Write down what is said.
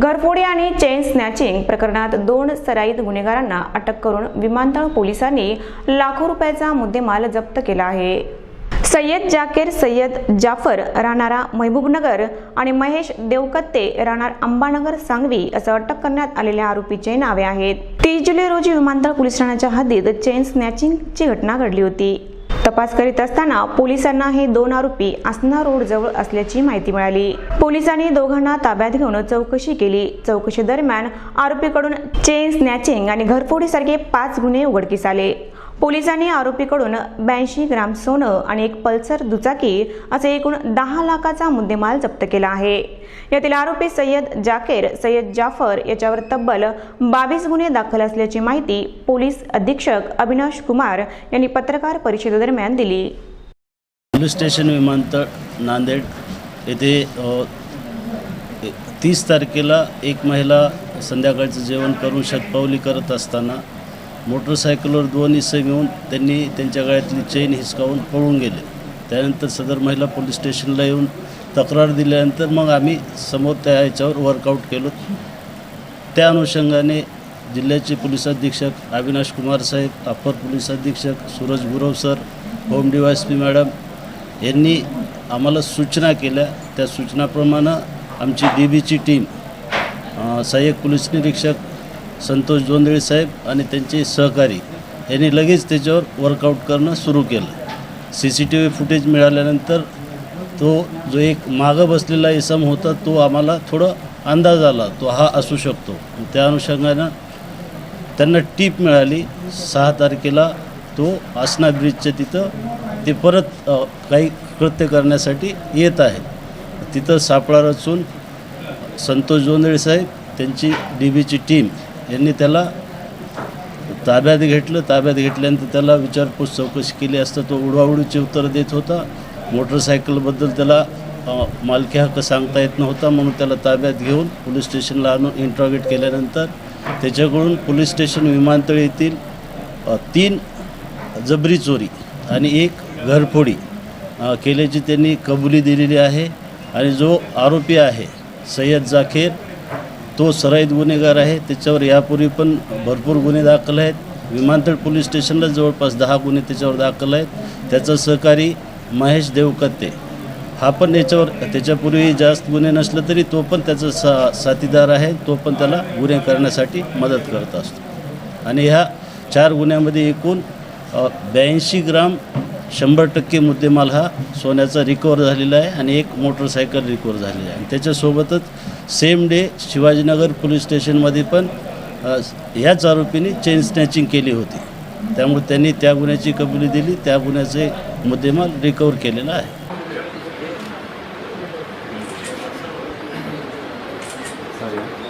घरफोडी आणि chain snatching प्रकरणात दोन सराईत गुन्हेगारांना अटक करून विमानतळ पोलिसांनी लाखो रुपयाचा मुद्देमाल जप्त केला आहे. सय्यद जाकेर सय्यद जाफर राहणारा महबूबनगर आणि महेश देवकत्ते राहणार अंबानगर सांगवी असं अटक करण्यात आलेल्या आरोपीचे नावे आहेत. तीस जुलै रोजी विमानतळ पोलीस ठाण्याच्या हद्दीत चेन स्नॅचिंगची घटना घडली होती. तपास करीत असताना पोलिसांना हे दोन आरोपी आसना रोड जवळ असल्याची माहिती मिळाली. पोलिसांनी दोघांना ताब्यात घेऊन चौकशी केली. चौकशी दरम्यान आरोपीकडून चेन स्नॅचिंग आणि घरफोडीसारखे पाच गुन्हे उघडकीस आले. पोलिसांनी आरोपीकडून ब्याऐंशी ग्राम सोनं आणि एक पल्सर दुचाकी असे एकूण दहा लाखाचा मुद्देमाल जप्त केला आहे. यातील आरोपी सय्यद जाकेर सय्यद जाफर याच्यावर तब्बल बावीस गुन्हे दाखल असल्याची माहिती पोलीस अधीक्षक अविनाश कुमार यांनी पत्रकार परिषदेदरम्यान दिली. पोलीस स्टेशन विमानतळ नांदेड येथे तीस तारखेला एक महिला संध्याकाळचं जेवण करून शतपावली करत असताना मोटरसायकलवर दोन हिस्से घेऊन त्यांनी त्यांच्या गळ्यातली चेन हिसकावून पळून गेले. त्यानंतर सदर महिला पोलीस स्टेशनला येऊन तक्रार दिल्यानंतर मग आम्ही समोर त्या याच्यावर वर्कआउट केलो. त्या अनुषंगाने जिल्ह्याचे पोलीस अधीक्षक अविनाश कुमार साहेब अप्पर पोलीस अधीक्षक Suraj Gurav sir home D S P madam यांनी आम्हाला सूचना केल्या. त्या सूचनाप्रमाणे आमची डी बीची टीम सहाय्यक पोलीस निरीक्षक संतोष जोंदळे साहेब आणि त्यांचे सहकारी यांनी लगेच त्याच्यावर वर्कआउट करणं सुरू केलं. C C T V footage मिळाल्यानंतर तो जो एक मागं बसलेला इसम होता तो आम्हाला थोडं अंदाज आला. तो हा असू शकतो. त्या अनुषंगानं त्यांना टीप मिळाली. सहा तारखेला तो आसना ब्रिजच्या तिथं ते परत काही कृत्य करण्यासाठी येत आहे. तिथं सापळा रचून संतोष जोंदळे साहेब त्यांची डी बीची टीम यांनी त्याला ताब्यात घेतलं. ताब्यात घेतल्यानंतर त्याला विचारपूस चौकशी केली असता तो उडवाउडीची उत्तरं देत होता. मोटरसायकलबद्दल त्याला मालकी हक्क सांगता येत नव्हता. म्हणून त्याला ताब्यात घेऊन पोलीस स्टेशनला आणून इंट्रॉगेट केल्यानंतर त्याच्याकडून पोलीस स्टेशन विमानतळ येथील तीन जबरी चोरी आणि एक घरफोडी केल्याची त्यांनी कबुली दिलेली आहे. आणि जो आरोपी आहे सय्यद जाखेर तो सराईत गुन्हेगार आहे. त्याच्यावर यापूर्वी पण भरपूर गुन्हे दाखल आहेत. विमानतळ पोलीस स्टेशनला जवळपास दहा गुन्हे त्याच्यावर दाखल आहेत. त्याचा सहकारी महेश देवकत्ते. हा पण याच्यावर त्याच्यापूर्वी जास्त गुन्हे नसलं तरी तो पण त्याचा सा साथीदार आहे. तो पण त्याला गुन्हे करण्यासाठी मदत करत असतो. आणि ह्या चार गुन्ह्यामध्ये एकूण ब्याऐंशी ग्राम शंभर टक्के मुद्देमाल हा सोन्याचा रिकवर झालेला आहे आणि एक मोटरसायकल रिकवर झालेली आहे. आणि त्याच्यासोबतच सेम डे शिवाजीनगर पोलीस स्टेशनमध्ये पण ह्याच आरोपीने चेन स्नॅचिंग केली होती. त्यामुळे त्यांनी त्या गुन्ह्याची कबुली दिली त्या गुन्ह्याचे मुद्देमाल रिकवर केलेला आहे. चालेल